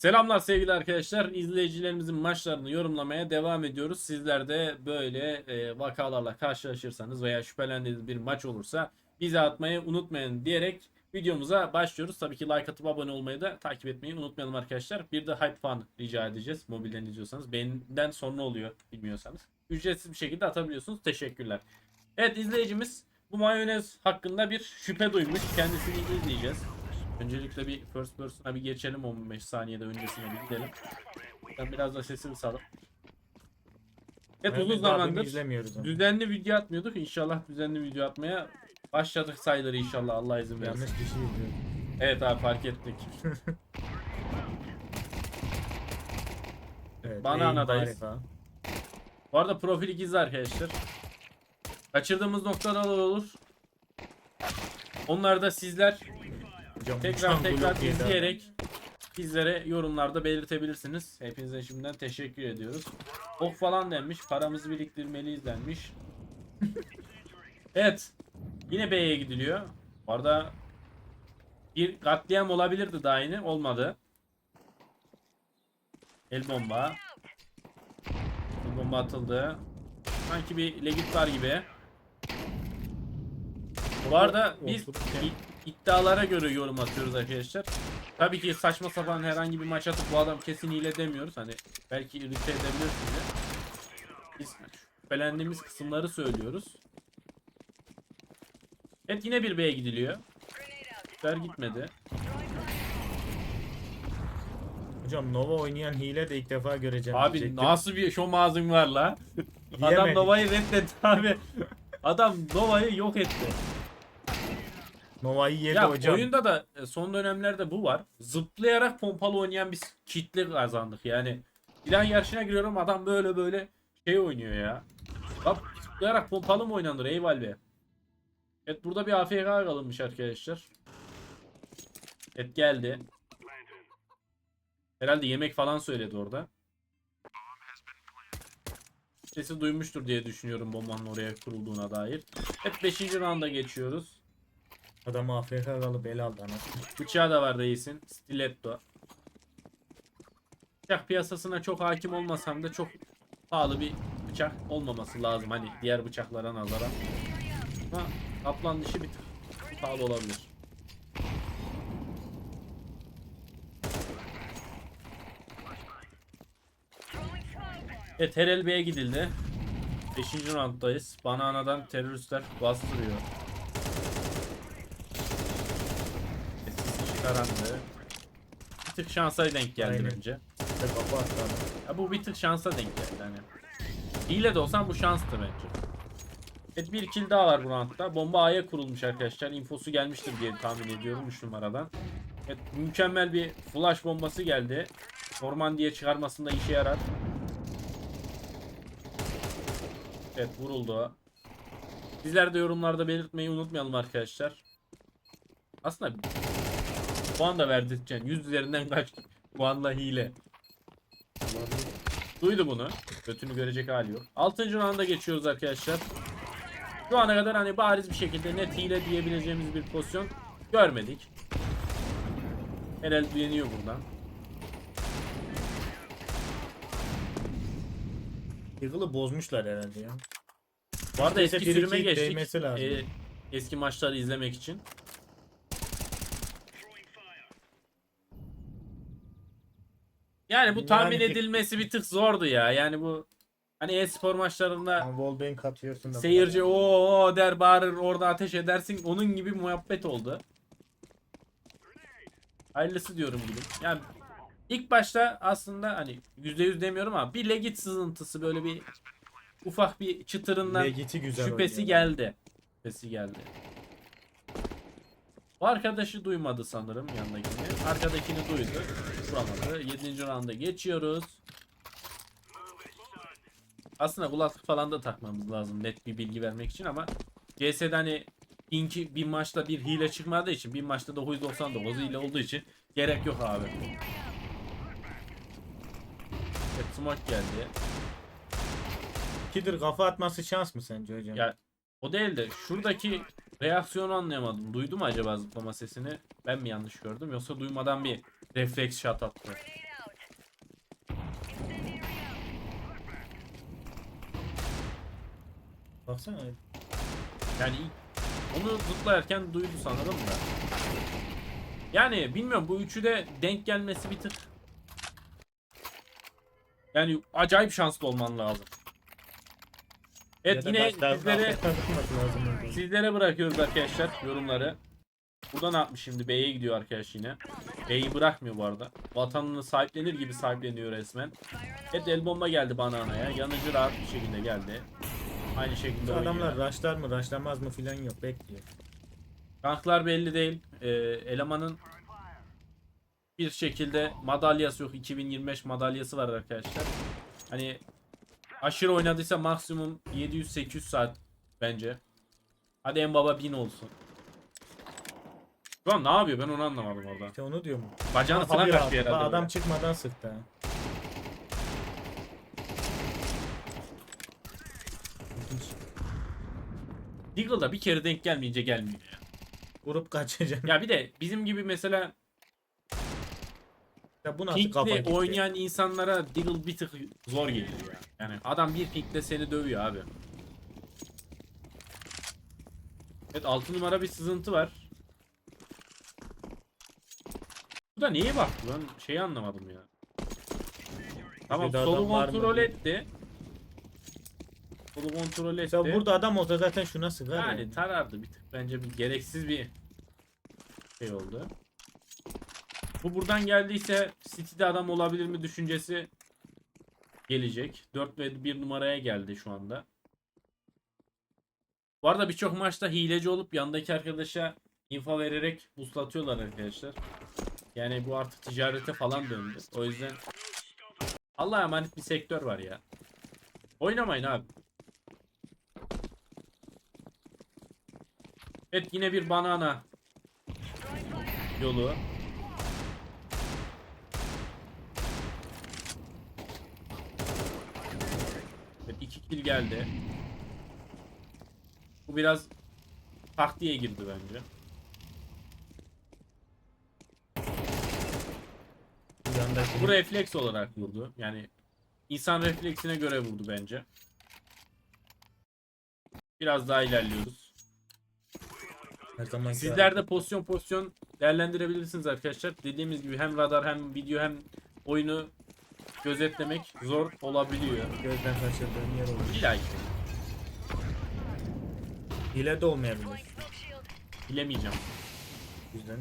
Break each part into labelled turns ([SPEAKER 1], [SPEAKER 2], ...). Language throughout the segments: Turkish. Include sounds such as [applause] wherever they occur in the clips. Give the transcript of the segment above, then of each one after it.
[SPEAKER 1] Selamlar sevgili arkadaşlar. İzleyicilerimizin maçlarını yorumlamaya devam ediyoruz. Sizler de böyle e, vakalarla karşılaşırsanız veya şüphelendiğiniz bir maç olursa bize atmayı unutmayın diyerek videomuza başlıyoruz. Tabii ki like atıp abone olmayı da takip etmeyi unutmayalım arkadaşlar. Bir de hype fan rica edeceğiz. Mobilden izliyorsanız. Benden sonra oluyor bilmiyorsanız. Ücretsiz bir şekilde atabiliyorsunuz. Teşekkürler. Evet izleyicimiz bu mayonez hakkında bir şüphe duymuş. Kendisini izleyeceğiz. Öncelikle bir first person'a bir geçelim 15 saniyede öncesine bir gidelim. Ben biraz da sesimi salıp. Evet uzun zamandır
[SPEAKER 2] izlemiyoruz
[SPEAKER 1] düzenli video atmıyorduk. İnşallah düzenli video atmaya başladık sayıları inşallah Allah izin verirse.
[SPEAKER 2] Yanlış kişi izliyor.
[SPEAKER 1] Evet abi fark ettik. [laughs]
[SPEAKER 2] Evet,
[SPEAKER 1] Banana'dayız. Bu arada profili gizli arkadaşlar. Kaçırdığımız noktalar olur. Onları da sizler
[SPEAKER 2] Hocam
[SPEAKER 1] tekrar tekrar izleyerek bizlere yorumlarda belirtebilirsiniz. Hepinize şimdiden teşekkür ediyoruz. Ok falan denmiş. Paramızı biriktirmeliyiz denmiş. [laughs] evet. Yine B'ye gidiliyor. Bu arada bir katliam olabilirdi daha yine. Olmadı. El bomba. El bomba atıldı. Sanki bir legit var gibi. Bu arada biz iddialara göre yorum atıyoruz arkadaşlar. Tabii ki saçma sapan herhangi bir maç atıp bu adam kesin hile demiyoruz. Hani belki irite edebilir sizi. Biz şüphelendiğimiz kısımları söylüyoruz. Evet yine bir B'ye gidiliyor. Ver gitmedi.
[SPEAKER 2] Hocam Nova oynayan hile de ilk defa göreceğim.
[SPEAKER 1] Abi
[SPEAKER 2] diyecektim.
[SPEAKER 1] nasıl bir şom ağzın var la? [laughs] Adam. Nova'yı reddetti abi. Adam Nova'yı yok etti.
[SPEAKER 2] Nova'yı yedi
[SPEAKER 1] Ya
[SPEAKER 2] hocam.
[SPEAKER 1] oyunda da e, son dönemlerde bu var. Zıplayarak pompalı oynayan bir kitle kazandık yani. Silah yarışına giriyorum adam böyle böyle şey oynuyor ya. Bak zıplayarak pompalı mı oynanır eyvallah be. Evet burada bir AFK kalınmış arkadaşlar. Evet geldi. Herhalde yemek falan söyledi orada. Sesi duymuştur diye düşünüyorum bombanın oraya kurulduğuna dair. Evet 5. rounda geçiyoruz.
[SPEAKER 2] Adam AFK kalıp el aldı anasını.
[SPEAKER 1] Bıçağı da var reisin. Stiletto. Bıçak piyasasına çok hakim olmasam da çok pahalı bir bıçak olmaması lazım. Hani diğer bıçaklara nazaran. Ama kaplan dişi bir pahalı olabilir. Evet Herel Bey'e gidildi. 5. rounddayız. Banana'dan teröristler bastırıyor. Çıkarandı. Bir tık şansa denk geldi
[SPEAKER 2] Aynen.
[SPEAKER 1] bence.
[SPEAKER 2] İşte adam.
[SPEAKER 1] Ya bu bir tık şansa denk geldi hani. Hile de olsan bu şanstı bence. Evet bir kill daha var bu roundda. Bomba A'ya kurulmuş arkadaşlar. Infosu gelmiştir diye tahmin ediyorum 3 numaradan. Evet mükemmel bir flash bombası geldi. Orman diye çıkarmasında işe yarar. Evet vuruldu. Sizler de yorumlarda belirtmeyi unutmayalım arkadaşlar. Aslında puan da verdirteceksin. 100 üzerinden kaç puanla hile. Duydu bunu. Götünü görecek hali yok. 6. rounda geçiyoruz arkadaşlar. Şu ana kadar hani bariz bir şekilde net hile diyebileceğimiz bir pozisyon görmedik. Herhalde yeniyor buradan.
[SPEAKER 2] Eagle'ı bozmuşlar herhalde ya.
[SPEAKER 1] Bu arada eski sürüme geçtik.
[SPEAKER 2] değmesi lazım.
[SPEAKER 1] Ee, eski maçları izlemek için. Yani bu tahmin
[SPEAKER 2] Yani-
[SPEAKER 1] edilmesi bir tık zordu ya. Yani bu hani e-spor maçlarında
[SPEAKER 2] Wallbang atıyorsun da.
[SPEAKER 1] Seyirci o der bağırır orada ateş edersin onun gibi muhabbet oldu. Hayırlısı diyorum gülüm. Yani ilk başta aslında hani %100 demiyorum ama bir legit sızıntısı böyle bir ufak bir çıtırından
[SPEAKER 2] Legit'i güzel
[SPEAKER 1] şüphesi
[SPEAKER 2] oynuyor.
[SPEAKER 1] geldi. Şüphesi geldi. Bu arkadaşı duymadı sanırım yanındakini. Arkadakini duydu. Vuramadı. 7. rounda geçiyoruz. Aslında kulaklık falan da takmamız lazım net bir bilgi vermek için ama CS'de hani inki bir maçta bir hile çıkmadığı için bir maçta 999 hile olduğu için gerek yok abi. Evet smoke geldi.
[SPEAKER 2] Kidir kafa atması şans mı sence hocam?
[SPEAKER 1] Ya o değil de şuradaki Reaksiyonu anlayamadım. Duydu mu acaba zıplama sesini? Ben mi yanlış gördüm yoksa duymadan bir refleks shot attı.
[SPEAKER 2] Baksana.
[SPEAKER 1] Yani onu zıplarken duydu sanırım da. Yani bilmiyorum bu üçü de denk gelmesi bir tık. Yani acayip şanslı olman lazım. Evet yine
[SPEAKER 2] başlar-
[SPEAKER 1] sizlere
[SPEAKER 2] lazım orada.
[SPEAKER 1] sizlere bırakıyoruz arkadaşlar yorumları. Buradan atmış şimdi B'ye gidiyor arkadaş yine. B'yi bırakmıyor bu arada. Vatanını sahiplenir gibi sahipleniyor resmen. Evet el bomba geldi bananaya. Yanıcı rahat bir şekilde geldi. Aynı şekilde oynuyor.
[SPEAKER 2] adamlar raşlar mı raşlamaz mı filan yok bekliyor.
[SPEAKER 1] Ranklar belli değil. Ee, elemanın bir şekilde madalyası yok. 2025 madalyası var arkadaşlar. Hani aşırı oynadıysa maksimum 700-800 saat bence. Hadi en baba 1000 olsun. Şu an ne yapıyor ben onu anlamadım orada.
[SPEAKER 2] İşte onu diyorum.
[SPEAKER 1] Bacağını
[SPEAKER 2] Nasıl
[SPEAKER 1] falan
[SPEAKER 2] bir
[SPEAKER 1] kaçtı
[SPEAKER 2] adam?
[SPEAKER 1] herhalde.
[SPEAKER 2] Adam
[SPEAKER 1] böyle.
[SPEAKER 2] çıkmadan sıktı ha. İlginç.
[SPEAKER 1] Deagle'da bir kere denk gelmeyince gelmiyor ya.
[SPEAKER 2] Vurup kaçacak.
[SPEAKER 1] Ya bir de bizim gibi mesela
[SPEAKER 2] Ya bu nasıl kafa
[SPEAKER 1] pinkle
[SPEAKER 2] gitti?
[SPEAKER 1] oynayan insanlara Deagle bir tık zor geliyor ya. Yani adam bir pinkle seni dövüyor abi. Evet 6 numara bir sızıntı var. Bu da neye baktı lan? Şeyi anlamadım ya. Tamam solu
[SPEAKER 2] adam var mı
[SPEAKER 1] kontrol
[SPEAKER 2] diye.
[SPEAKER 1] etti. Solu kontrol etti.
[SPEAKER 2] Ya burada adam olsa zaten şuna sıkar.
[SPEAKER 1] Yani
[SPEAKER 2] yani.
[SPEAKER 1] tarardı bir tık. Bence bir gereksiz bir şey oldu. Bu buradan geldiyse City'de adam olabilir mi düşüncesi gelecek. 4 ve 1 numaraya geldi şu anda. Bu arada birçok maçta hileci olup yandaki arkadaşa info vererek boostlatıyorlar arkadaşlar. Yani bu artık ticarete falan döndü. O yüzden Allah'a emanet bir sektör var ya. Oynamayın abi. Evet yine bir banana yolu. Evet iki kill geldi. Bu biraz taktiğe girdi bence. Bu refleks olarak vurdu. Yani insan refleksine göre vurdu bence. Biraz daha ilerliyoruz.
[SPEAKER 2] her zaman
[SPEAKER 1] Sizler de pozisyon pozisyon değerlendirebilirsiniz arkadaşlar. Dediğimiz gibi hem radar hem video hem oyunu gözetlemek zor olabiliyor.
[SPEAKER 2] gözden kaçırdığın yer olur.
[SPEAKER 1] İlla ki.
[SPEAKER 2] Hile de olmayabilir.
[SPEAKER 1] Bilemeyeceğim.
[SPEAKER 2] Yüzden.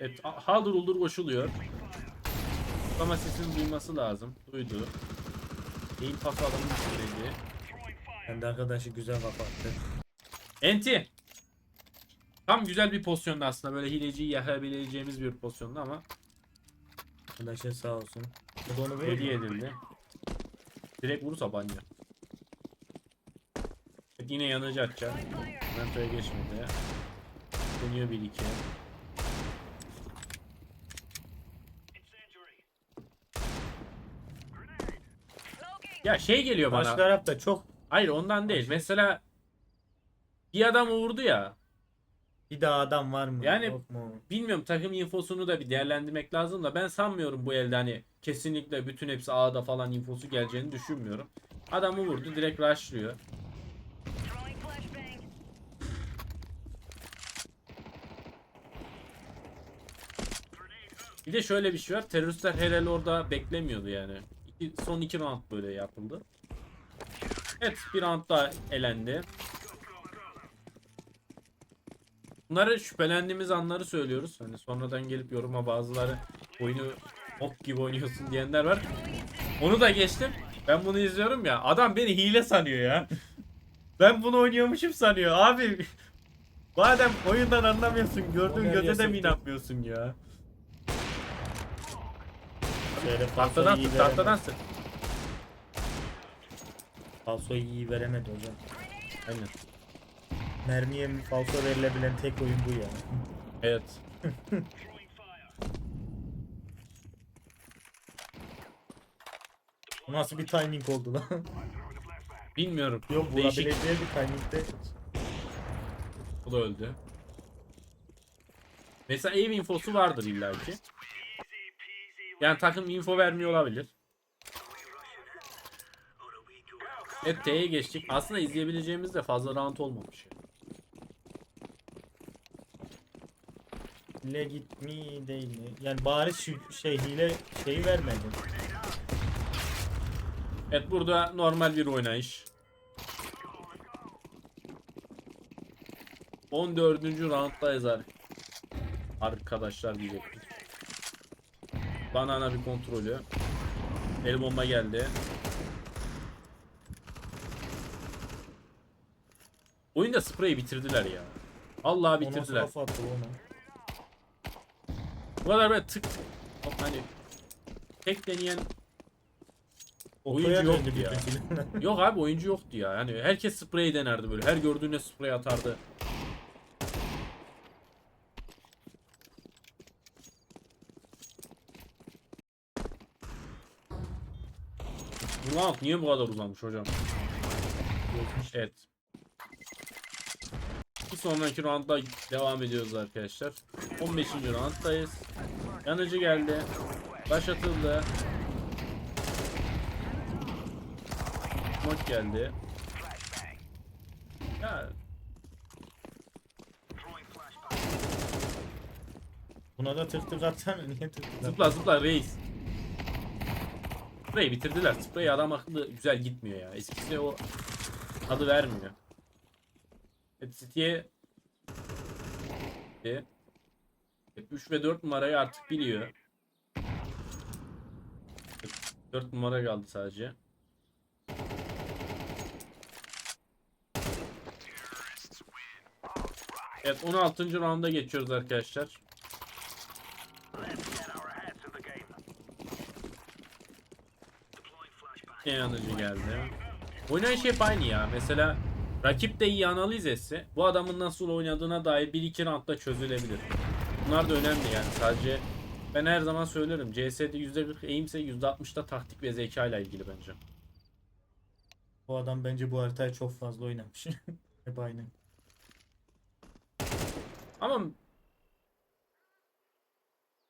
[SPEAKER 1] Evet haldır uldur koşuluyor. Ama sesini duyması lazım. Duydu. Eğim pas adamın istedi.
[SPEAKER 2] Kendi arkadaşı güzel kapattı.
[SPEAKER 1] Enti. Tam güzel bir pozisyonda aslında. Böyle hileciyi yakabileceğimiz bir pozisyonda ama
[SPEAKER 2] Arkadaşı sağ olsun. Bu da onu
[SPEAKER 1] hediye edildi. Direkt vurursa banyo. Evet, yine yanıcı atacak. Mentoya geçmedi. Dönüyor 1-2. Ya şey geliyor bana.
[SPEAKER 2] Karşı tarafta çok
[SPEAKER 1] Hayır ondan değil. Mesela bir adam vurdu ya.
[SPEAKER 2] Bir daha adam var mı?
[SPEAKER 1] Yani-
[SPEAKER 2] Yok mu?
[SPEAKER 1] Bilmiyorum takım infosunu da bir değerlendirmek lazım da ben sanmıyorum bu elde hani kesinlikle bütün hepsi A'da falan infosu geleceğini düşünmüyorum. Adamı vurdu direkt rushlıyor. Bir de şöyle bir şey var. Teröristler herhalde orada beklemiyordu yani. İki- son iki round böyle yapıldı. Evet bir round daha elendi. Bunları şüphelendiğimiz anları söylüyoruz. Hani sonradan gelip yoruma bazıları oyunu ok gibi oynuyorsun diyenler var. Onu da geçtim. Ben bunu izliyorum ya. Adam beni hile sanıyor ya. [laughs] ben bunu oynuyormuşum sanıyor. Abi [laughs] madem oyundan anlamıyorsun gördüğün göze de mi inanmıyorsun ya?
[SPEAKER 2] Şöyle
[SPEAKER 1] Tahtadan tut tahtadan sık.
[SPEAKER 2] Falsoyu iyi veremedi hocam.
[SPEAKER 1] Aynen.
[SPEAKER 2] Mermiye falso verilebilen tek oyun bu ya.
[SPEAKER 1] Evet.
[SPEAKER 2] Bu nasıl bir timing oldu lan?
[SPEAKER 1] Bilmiyorum.
[SPEAKER 2] Yok
[SPEAKER 1] Değişik.
[SPEAKER 2] vurabileceği bir timingde.
[SPEAKER 1] O da öldü. Mesela ev infosu vardır illaki. Yani takım info vermiyor olabilir. Evet T'ye geçtik. Aslında izleyebileceğimiz de fazla round olmamış.
[SPEAKER 2] Legit mi değil mi? Yani bari şu şey hile şeyi vermedi.
[SPEAKER 1] Evet burada normal bir oynayış. 14. rounddayız ar- arkadaşlar diyecektim. Banana bir kontrolü. El bomba geldi. Oyunda spreyi bitirdiler ya. Allah bitirdiler.
[SPEAKER 2] ona.
[SPEAKER 1] Bu kadar böyle tık hani tek deneyen Oyuncu
[SPEAKER 2] Otoya
[SPEAKER 1] yoktu
[SPEAKER 2] döndü
[SPEAKER 1] ya. [laughs] Yok abi oyuncu yoktu ya. Yani herkes sprey denerdi böyle. Her gördüğüne sprey atardı. Round niye bu kadar uzamış hocam? Evet. Bir sonraki roundda devam ediyoruz arkadaşlar. 15. rounddayız. Yanıcı geldi. Başlatıldı. Smoke geldi. Ya
[SPEAKER 2] Buna da tık tık atsana [laughs] niye tık tık
[SPEAKER 1] zıpla zıpla reis. Sprey bitirdiler. Sprey adam akıllı güzel gitmiyor ya. Eskisi o adı vermiyor. Evet City'ye 3 ve 4 numarayı artık biliyor. 4 numara kaldı sadece. Evet 16. rounda geçiyoruz arkadaşlar. Yanıcı geldi. Oynayış hep aynı ya. Mesela rakip de iyi analiz etse bu adamın nasıl oynadığına dair 1-2 roundda çözülebilir. Bunlar da önemli yani. Sadece ben her zaman söylerim. CS'de %40 aimse %60'da taktik ve zeka ile ilgili bence.
[SPEAKER 2] Bu adam bence bu haritayı çok fazla oynamış. [laughs] Hep aynı.
[SPEAKER 1] Ama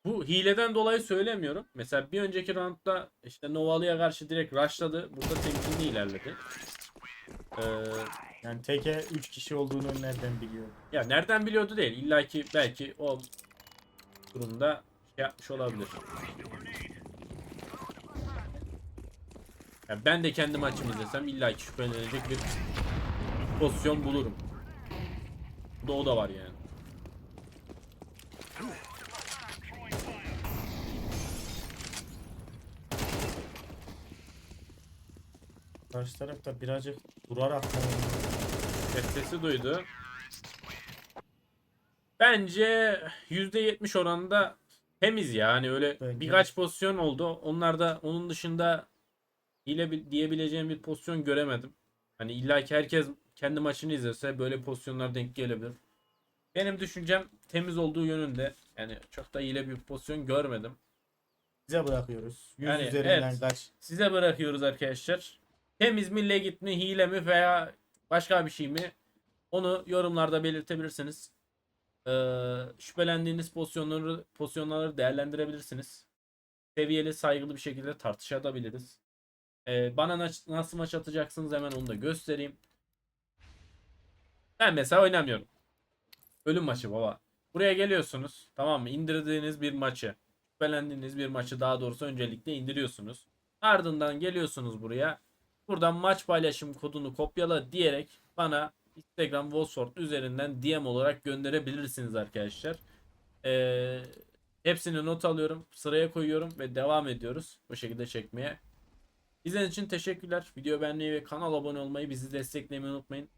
[SPEAKER 1] bu hileden dolayı söylemiyorum. Mesela bir önceki roundda işte Novalı'ya karşı direkt rushladı. Burada temkinli ilerledi. Ee,
[SPEAKER 2] Yani teke 3 kişi olduğunu nereden biliyor?
[SPEAKER 1] ya nereden biliyordu değil. İlla ki belki o durumda şey yapmış olabilir. Ya ben de kendi maçımı izlesem illa ki şüphelenecek bir pozisyon bulurum. Bu da o da var yani.
[SPEAKER 2] Karşı tarafta birazcık durarak
[SPEAKER 1] Ses sesi duydu. Bence %70 oranında temiz ya. Hani öyle
[SPEAKER 2] Bence.
[SPEAKER 1] birkaç pozisyon oldu. Onlarda onun dışında hile bi- diyebileceğim bir pozisyon göremedim. Hani illaki herkes kendi maçını izlese böyle pozisyonlar denk gelebilir. Benim düşüncem temiz olduğu yönünde. Yani çok da hile bir pozisyon görmedim.
[SPEAKER 2] bize bırakıyoruz. 100
[SPEAKER 1] Yani
[SPEAKER 2] üzerinden
[SPEAKER 1] evet.
[SPEAKER 2] kaç?
[SPEAKER 1] Size bırakıyoruz arkadaşlar. Temiz mi, legit mi, hile mi veya başka bir şey mi? Onu yorumlarda belirtebilirsiniz. Ee, şüphelendiğiniz pozisyonları pozisyonları değerlendirebilirsiniz. Seviyeli, saygılı bir şekilde tartışabiliriz. Ee, bana na- nasıl maç atacaksınız hemen onu da göstereyim. Ben mesela oynamıyorum. Ölüm maçı baba. Buraya geliyorsunuz. Tamam mı? İndirdiğiniz bir maçı. Şüphelendiğiniz bir maçı daha doğrusu öncelikle indiriyorsunuz. Ardından geliyorsunuz buraya. Buradan maç paylaşım kodunu kopyala diyerek bana Instagram Wolfsword üzerinden DM olarak gönderebilirsiniz arkadaşlar. Ee, hepsini not alıyorum. Sıraya koyuyorum ve devam ediyoruz. Bu şekilde çekmeye. İzlediğiniz için teşekkürler. Video beğenmeyi ve kanala abone olmayı bizi desteklemeyi unutmayın.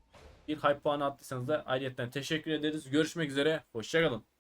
[SPEAKER 1] Bir hype puanı attıysanız da ayrıyetten teşekkür ederiz. Görüşmek üzere. Hoşçakalın.